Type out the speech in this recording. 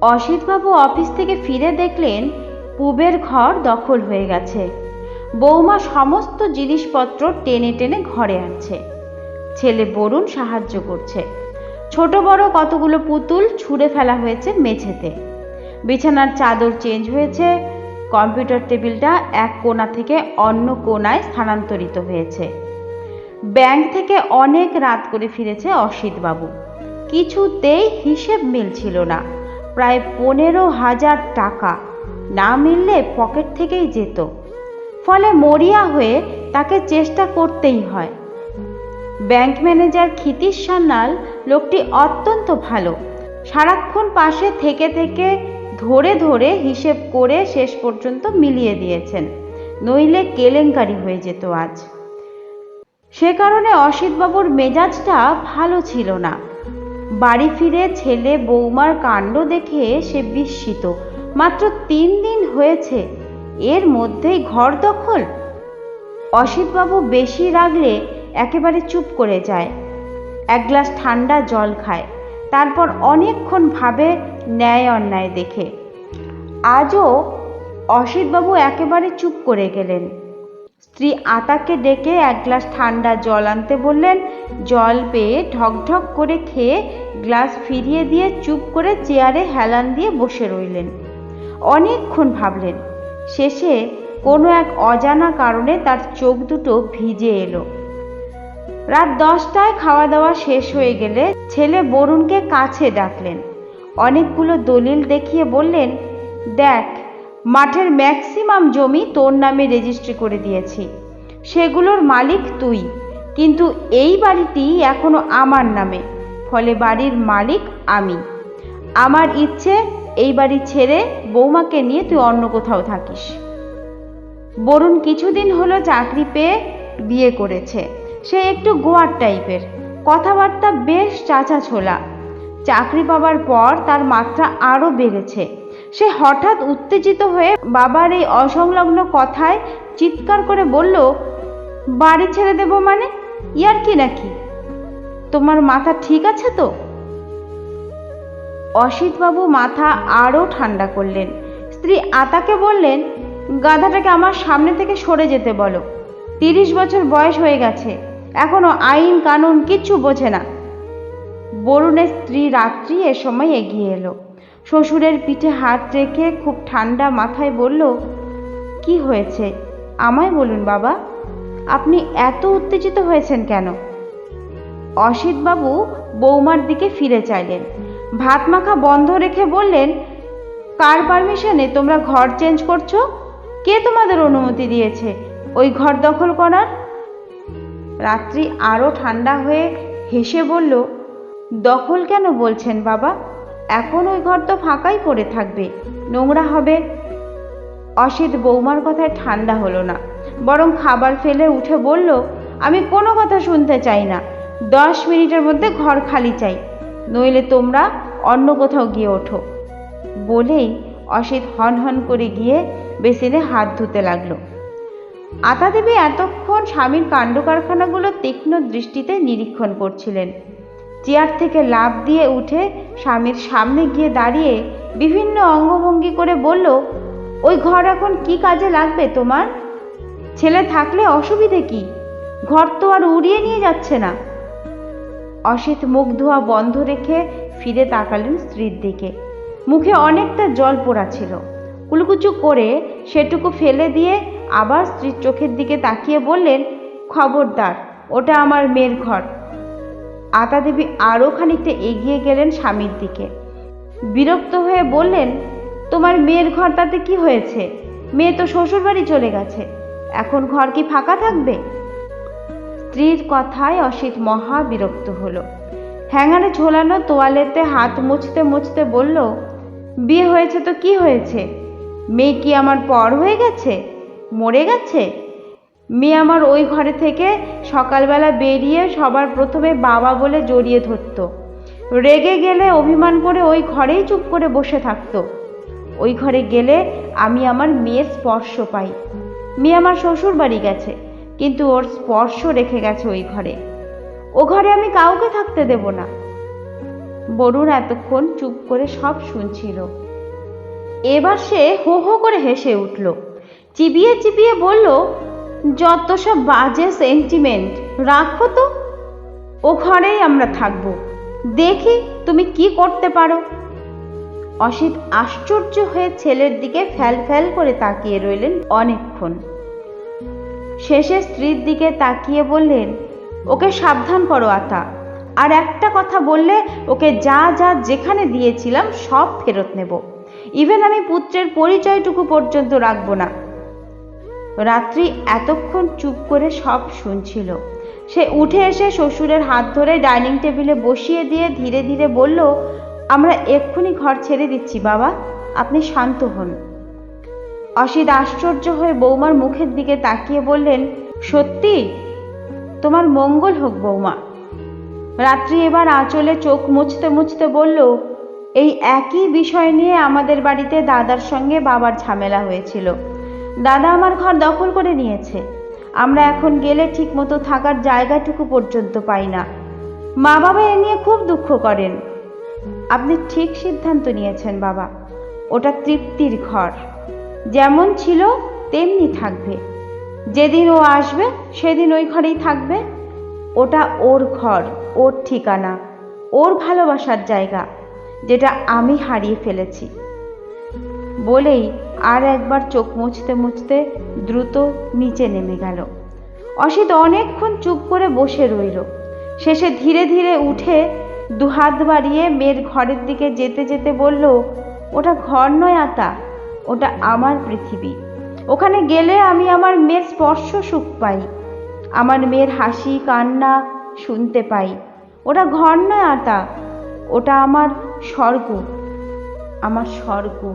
অসিতবাবু office থেকে ফিরে দেখলেন পুবের ঘর দখল হয়ে গেছে। বৌমা সমস্ত জিনিসপত্র টেনে টেনে ঘরে আনছে। ছেলে বরুণ সাহায্য করছে। ছোট বড় কতগুলো পুতুল ছুঁড়ে ফেলা হয়েছে মেঝেতে। বিছানার চাদর চেঞ্জ হয়েছে, কম্পিউটার টেবিলটা এক কোণা থেকে অন্য কোণায় স্থানান্তরিত হয়েছে। ব্যাংক থেকে অনেক রাত করে ফিরেছে অসিতবাবু। কিছুতেই হিসেব মিলছিল না। প্রায় পনেরো হাজার টাকা না মিললে পকেট থেকেই যেত। ফলে মরিয়া হয়ে তাকে চেষ্টা করতেই হয়। ব্যাংক ম্যানেজার ক্ষিতীশ সান্যাল লোকটি অত্যন্ত ভালো। সারাক্ষণ পাশে থেকে থেকে ধরে ধরে হিসেব করে শেষ পর্যন্ত মিলিয়ে দিয়েছেন। নইলে কেলেঙ্কারি হয়ে যেত আজ। সে কারণে অসিতবাবুর মেজাজটা ভালো ছিল না। বাড়ি ফিরে ছেলে বৌমার কাণ্ড দেখে সে বিস্মিত। মাত্র তিন দিন হয়েছে, এর মধ্যেই ঘর দখল। অসিতবাবু বেশি রাগলে একেবারে চুপ করে যায়। এক গ্লাস ঠান্ডা জল খায়, তারপর অনেকক্ষণ ভাবে ন্যায় অন্যায় দেখে। আজও অসিতবাবু একেবারে চুপ করে গেলেন। স্ত্রী আতাকে ডেকে এক গ্লাস ঠান্ডা জল আনতে বললেন, জল পেয়ে ঢকঢক করে খেয়ে গ্লাস ফিরিয়ে দিয়ে চুপ করে চেয়ারে হেলান দিয়ে বসে রইলেন। অনেকক্ষণ ভাবলেন, শেষে কোনো এক অজানা কারণে তার চোখ দুটো ভিজে এলো। রাত দশটায় খাওয়া দাওয়া শেষ হয়ে গেলে ছেলে বরুণকে কাছে ডাকলেন। অনেকগুলো দলিল দেখিয়ে বললেন, দেখ মাঠের ম্যাক্সিমাম জমি তোর নামে রেজিস্ট্রি করে দিয়েছি। সেগুলোর মালিক তুই। কিন্তু এই বাড়িটি এখনও আমার নামে, ফলে বাড়ির মালিক আমি। আমার ইচ্ছে এই বাড়ি ছেড়ে বৌমাকে নিয়ে তুই অন্য কোথাও থাকিস। বরুণ কিছুদিন হলো চাকরি পেয়ে বিয়ে করেছে। সে একটু গোয়ার টাইপের। কথাবার্তা বেশ চাচা ছোলা চাকরি পাবার পর তার মাত্রা আরও বেড়েছে। সে হঠাৎ উত্তেজিত হয়ে বাবার এই অসংলগ্ন কথায় চিৎকার করে বলল, বাড়ি ছেড়ে দেব মানে? ইয়ার কি নাকি? তোমার মাথা ঠিক আছে তো? অসিতবাবু মাথা আরও ঠান্ডা করলেন। স্ত্রী আতাকে বললেন, গাধাটাকে আমার সামনে থেকে সরে যেতে বলো। তিরিশ বছর বয়স হয়ে গেছে। এখনও আইন, কানুন কিচ্ছু বোঝে না। বরুণের স্ত্রী রাত্রি এ সময় এগিয়ে এলো। শ্বশুরের পিঠে হাত রেখে খুব ঠান্ডা মাথায় বলল, কি হয়েছে? আমায় বলুন বাবা, আপনি এত উত্তেজিত হয়েছেন কেন? অসিতবাবু বৌমার দিকে ফিরে চাইলেন। ভাত মাখা বন্ধ রেখে বললেন, কার পারমিশনে তোমরা ঘর চেঞ্জ করছ? কে তোমাদের অনুমতি দিয়েছে ওই ঘর দখল করার? রাত্রি আরও ঠান্ডা হয়ে হেসে বলল, দখল কেন বলছেন বাবা? এখন ওই ঘর তো ফাঁকাই পড়ে থাকবে। নোংরা হবে। অসিত বৌমার কথায় ঠান্ডা হলো না। বরং খাবার ফেলে উঠে বলল, আমি কোনো কথা শুনতে চাই না। দশ মিনিটের মধ্যে ঘর খালি চাই। নইলে তোমরা অন্য কোথাও গিয়ে ওঠো। বলেই অসিত হন হন করে গিয়ে বেসিনে হাত ধুতে লাগল। আতা দেবী এতক্ষণ স্বামীর কাণ্ড কারখানাগুলো তীক্ষ্ণ দৃষ্টিতে নিরীক্ষণ করছিলেন। চেয়ার থেকে লাফ দিয়ে উঠে স্বামীর সামনে গিয়ে দাঁড়িয়ে বিভিন্ন অঙ্গভঙ্গি করে বলল, ওই ঘর এখন কি কাজে লাগবে তোমার? ছেলে থাকলে অসুবিধে কি? ঘর তো আর উড়িয়ে নিয়ে যাচ্ছে না। অসিত মুখ ধোয়া বন্ধ রেখে ফিরে তাকালেন স্ত্রীর দিকে। মুখে অনেকটা জল পোড়া ছিল। কুলকুচু করে সেটুকু ফেলে দিয়ে আবার স্ত্রীর চোখের দিকে তাকিয়ে বললেন, খবরদার, ওটা আমার মেয়ের ঘর। আতা দেবী আরও খানিকটা এগিয়ে গেলেন স্বামীর দিকে। বিরক্ত হয়ে বললেন, তোমার মেয়ের ঘর তাতে কি হয়েছে? মেয়ে তো শ্বশুরবাড়ি চলে গেছে। এখন ঘর কি ফাঁকা থাকবে? স্ত্রীর কথায় অসিত মহা বিরক্ত হলো। হ্যাঙ্গারে ঝোলানো তোয়ালেতে হাত মুছতে মুছতে বলল, বিয়ে হয়েছে তো কি হয়েছে? মেয়ে কি আমার পর হয়ে গেছে? মরে গেছে? মেয়ে আমার ওই ঘরে থেকে সকালবেলা বেরিয়ে সবার প্রথমে বাবা বলে জড়িয়ে ধরতো। রেগে গেলে অভিমান করে ওই ঘরেই চুপ করে বসে থাকতো। ওই ঘরে গেলে আমি আমার মেয়ের স্পর্শ পাই। মেয়ে আমার শ্বশুর বাড়ি গেছে, কিন্তু ওর স্পর্শ রেখে গেছে ওই ঘরে। ও ঘরে আমি কাউকে থাকতে দেব না। বরুণ এতক্ষণ চুপ করে সব শুনছিল। এবার সে হো হো করে হেসে উঠল। চিবিয়ে চিবিয়ে বলল যত সব বাজে সেন্টিমেন্ট রাখো তো। ও ঘরেই আমরা থাকব। দেখি তুমি কি করতে পারো। অসিত আশ্চর্য হয়ে ছেলের দিকে ফ্যাল ফ্যাল করে তাকিয়ে রইলেন অনেকক্ষণ। শেষে স্ত্রীর দিকে তাকিয়ে বললেন, ওকে সাবধান করো, আতা। আর একটা কথা বললে ওকে যা যা যেখানে দিয়েছিলাম সব ফেরত নেব। ইভেন আমি পুত্রের পরিচয়টুকু পর্যন্ত রাখব না। রাত্রি এতক্ষণ চুপ করে সব শুনছিল। সে উঠে এসে শ্বশুরের হাত ধরে ডাইনিং টেবিলে বসিয়ে দিয়ে ধীরে ধীরে বলল, আমরা এক্ষুনি ঘর ছেড়ে দিচ্ছি, বাবা। আপনি শান্ত হন। অসিত আশ্চর্য হয়ে বৌমার মুখের দিকে তাকিয়ে বললেন, সত্যি? তোমার মঙ্গল হোক, বৌমা। রাত্রি এবার আঁচলে চোখ মুছতে মুছতে বলল, এই একই বিষয় নিয়ে আমাদের বাড়িতে দাদার সঙ্গে বাবার ঝামেলা হয়েছিল। দাদা আমার ঘর দখল করে নিয়েছে। আমরা এখন গেলে ঠিকমতো থাকার জায়গাটুকু পর্যন্ত পাই না। মা বাবা এ নিয়ে খুব দুঃখ করেন। আপনি ঠিক সিদ্ধান্ত নিয়েছেন, বাবা। ওটা তৃপ্তির ঘর। যেমন ছিল, তেমনি থাকবে। যেদিন ও আসবে, সেদিন ওই ঘরেই থাকবে। ওটা ওর ঘর, ওর ঠিকানা, ওর ভালোবাসার জায়গা, যেটা আমি হারিয়ে ফেলেছি। বলেই আর একবার চোখ মুছতে মুছতে দ্রুত নিচে নেমে গেল। অসিত অনেকক্ষণ চুপ করে বসে রইল। শেষে ধীরে ধীরে উঠে দুহাত বাড়িয়ে মেয়ের ঘরের দিকে যেতে যেতে বলল, ওটা ঘর নয় আতা, ওটা আমার পৃথিবী। ওখানে গেলে আমি আমার মেয়ের স্পর্শ সুখ পাই, আমার মেয়ের হাসি, কান্না শুনতে পাই। ওটা ঘর নয় আতা, ওটা আমার স্বর্গ আমার স্বর্গ।